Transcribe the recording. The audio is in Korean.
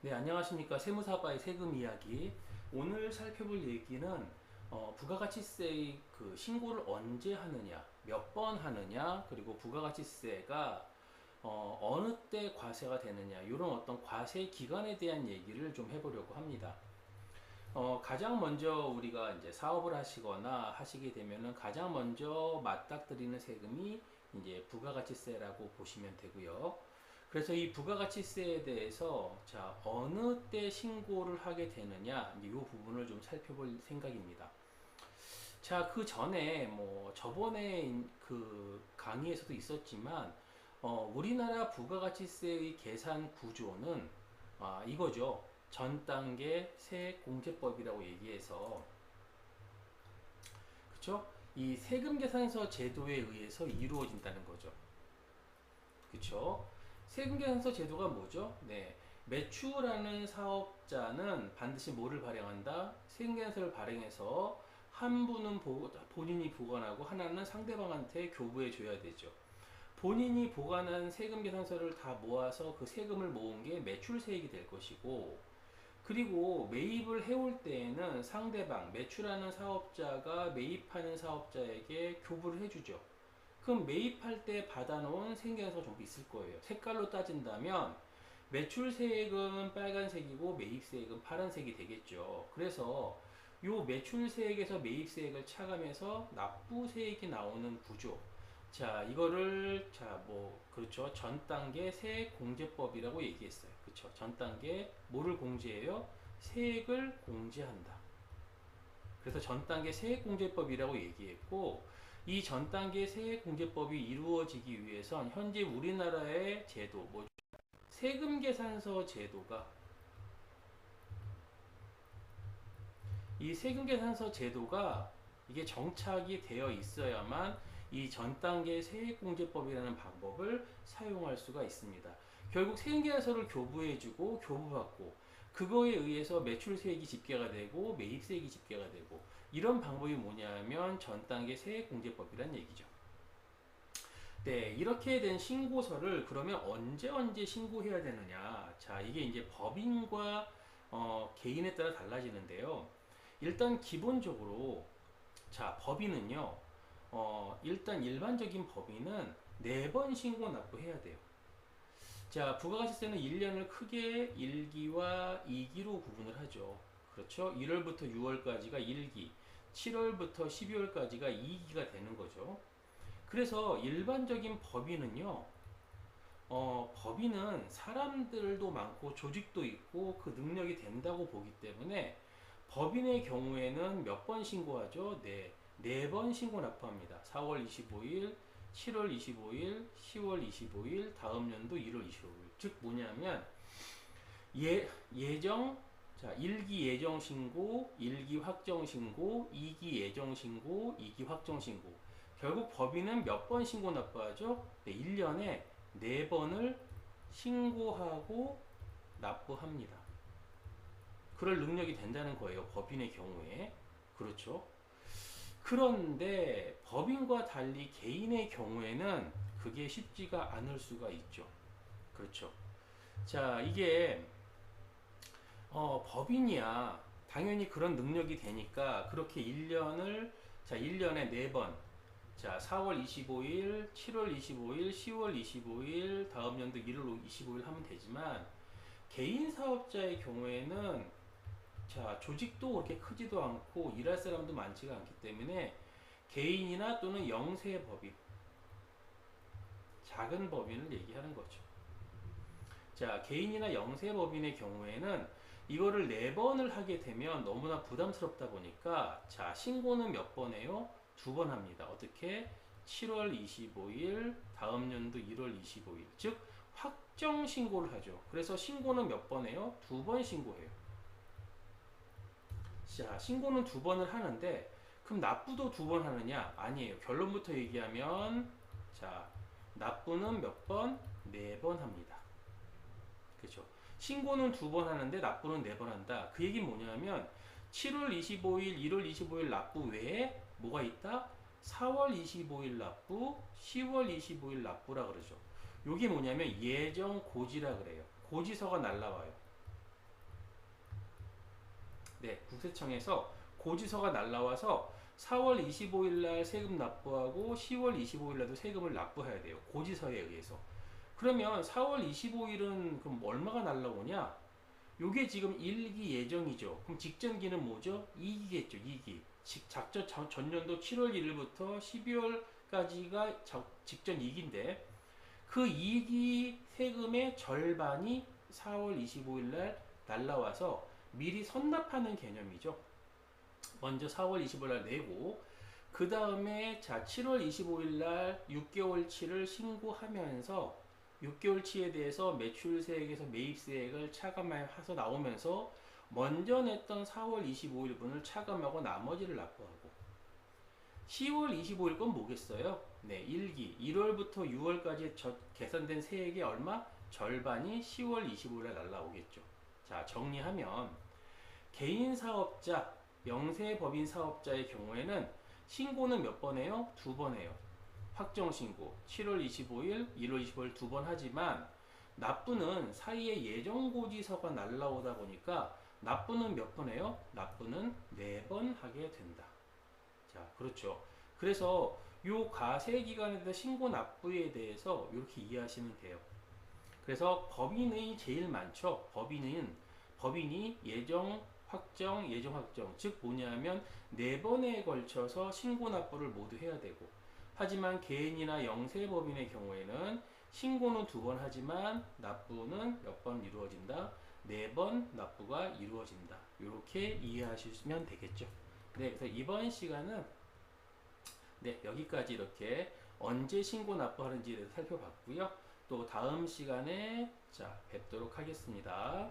네, 안녕하십니까. 세무사바의 세금 이야기. 오늘 살펴볼 얘기는 어, 부가가치세 그 신고를 언제 하느냐, 몇 번 하느냐, 그리고 부가가치세가 어, 어느 때 과세가 되느냐, 이런 어떤 과세 기간에 대한 얘기를 좀 해보려고 합니다. 어, 가장 먼저 우리가 이제 사업을 하시거나 하시게 되면은 가장 먼저 맞닥뜨리는 세금이 이제 부가가치세라고 보시면 되고요. 그래서 이 부가가치세에 대해서 자 어느 때 신고를 하게 되느냐 이 부분을 좀 살펴볼 생각입니다. 자 그 전에 뭐 저번에 그 강의에서도 있었지만 어, 우리나라 부가가치세의 계산 구조는 아, 이거죠. 전 단계 세액공제법이라고 얘기해서 그쵸? 이 세금 계산서 제도에 의해서 이루어진다는 거죠. 그쵸? 세금계산서 제도가 뭐죠? 네. 매출하는 사업자는 반드시 뭐를 발행한다? 세금계산서를 발행해서 한 분은 보, 본인이 보관하고 하나는 상대방한테 교부해 줘야 되죠. 본인이 보관한 세금 계산서를 다 모아서 그 세금을 모은 게 매출세액이 될 것이고 그리고 매입을 해올 때에는 상대방 매출하는 사업자가 매입하는 사업자에게 교부를 해주죠. 그럼 매입할 때 받아놓은 생계산서가 좀 있을 거예요. 색깔로 따진다면 매출세액은 빨간색이고 매입세액은 파란색이 되겠죠. 그래서 요 매출세액에서 매입세액을 차감해서 납부세액이 나오는 구조. 자, 이거를 자, 뭐 그렇죠. 전 단계 세액 공제법이라고 얘기했어요. 그렇죠. 전 단계 뭐를 공제해요? 세액을 공제한다. 그래서 전 단계 세액 공제법이라고 얘기했고 이 전 단계 세액 공제법이 이루어지기 위해선 현재 우리나라의 제도, 뭐 세금 계산서 제도가 이 세금 계산서 제도가 이게 정착이 되어 있어야만 이 전 단계 세액공제법이라는 방법을 사용할 수가 있습니다. 결국 세금계산서를 교부해주고 교부받고 그거에 의해서 매출세액이 집계가 되고 매입세액이 집계가 되고 이런 방법이 뭐냐면 전 단계 세액공제법이란 얘기죠. 네, 이렇게 된 신고서를 그러면 언제 언제 신고해야 되느냐? 자, 이게 이제 법인과 어, 개인에 따라 달라지는데요. 일단 기본적으로 자, 법인은요. 어, 일단 일반적인 법인은 네 번 신고 납부해야 돼요. 자, 부가가치세는 1년을 크게 1기와 2기로 구분을 하죠. 그렇죠? 1월부터 6월까지가 1기, 7월부터 12월까지가 2기가 되는 거죠. 그래서 일반적인 법인은요, 어, 법인은 사람들도 많고 조직도 있고 그 능력이 된다고 보기 때문에 법인의 경우에는 몇 번 신고하죠? 네, 네 번 신고 납부합니다. 4월 25일, 7월 25일, 10월 25일, 다음 연도 1월 25일. 즉 뭐냐면 예 예정 자, 1기 예정 신고, 1기 확정 신고, 2기 예정 신고, 2기 확정 신고. 결국 법인은 몇 번 신고 납부하죠? 네, 1년에 4번을 신고하고 납부합니다. 그럴 능력이 된다는 거예요. 법인의 경우에. 그렇죠? 그런데 법인과 달리 개인의 경우에는 그게 쉽지가 않을 수가 있죠. 그렇죠. 자, 이게 어, 법인이야. 당연히 그런 능력이 되니까 그렇게 1년을 자, 1년에 4번. 자, 4월 25일, 7월 25일, 10월 25일, 다음 연도 1월 25일 하면 되지만 개인 사업자의 경우에는 자, 조직도 그렇게 크지도 않고 일할 사람도 많지가 않기 때문에 개인이나 또는 영세 법인 작은 법인을 얘기하는 거죠. 자, 개인이나 영세 법인의 경우에는 이거를 네 번을 하게 되면 너무나 부담스럽다 보니까 자 신고는 몇 번 해요? 두 번 합니다. 어떻게? 7월 25일 다음 연도 1월 25일 즉 확정 신고를 하죠. 그래서 신고는 몇 번 해요? 두 번 신고해요. 자 신고는 두 번을 하는데 그럼 납부도 두 번 하느냐? 아니에요. 결론부터 얘기하면 자 납부는 몇 번? 네 번 합니다. 그렇죠. 신고는 두 번 하는데 납부는 네 번 한다. 그 얘기는 뭐냐면 7월 25일, 1월 25일 납부 외에 뭐가 있다? 4월 25일 납부, 10월 25일 납부라 그러죠. 요게 뭐냐면 예정 고지라 그래요. 고지서가 날라와요. 네, 국세청에서 고지서가 날라와서 4월 25일 날 세금 납부하고 10월 25일 날도 세금을 납부해야 돼요. 고지서에 의해서. 그러면 4월 25일은 그럼 얼마가 날라오냐? 요게 지금 1기 예정이죠. 그럼 직전기는 뭐죠? 2기겠죠. 2기. 직- 작전 전- 전년도 7월 1일부터 12월까지가 직전 2기인데 그 2기 세금의 절반이 4월 25일 날 날라와서 미리 선납하는 개념이죠. 먼저 4월 25일 날 내고 그 다음에 자 7월 25일 날 6개월치를 신고하면서 6개월치에 대해서 매출세액에서 매입세액을 차감해서 나오면서 먼저 냈던 4월 25일 분을 차감하고 나머지를 납부하고 10월 25일 건 뭐겠어요? 네, 1기 1월부터 6월까지 계산된 세액의 얼마? 절반이 10월 25일에 날라오겠죠. 자, 정리하면 개인 사업자, 영세법인 사업자의 경우에는 신고는 몇 번 해요? 두 번 해요. 확정 신고 7월 25일, 1월 25일 두 번 하지만 납부는 사이에 예정 고지서가 날라오다 보니까 납부는 몇 번 해요? 납부는 네 번 하게 된다. 자, 그렇죠. 그래서 요 과세 기간에 대한 신고 납부에 대해서 이렇게 이해하시면 돼요. 그래서 법인이 제일 많죠. 법인은 법인이 예정 확정, 예정 확정. 즉 뭐냐면 네 번에 걸쳐서 신고 납부를 모두 해야 되고 하지만 개인이나 영세법인의 경우에는 신고는 두 번 하지만 납부는 몇 번 이루어진다? 네 번 납부가 이루어진다. 이렇게 이해하시면 되겠죠. 네, 그래서 이번 시간은 네, 여기까지 이렇게 언제 신고 납부하는지에 대해서 살펴봤고요. 또 다음 시간에 자, 뵙도록 하겠습니다.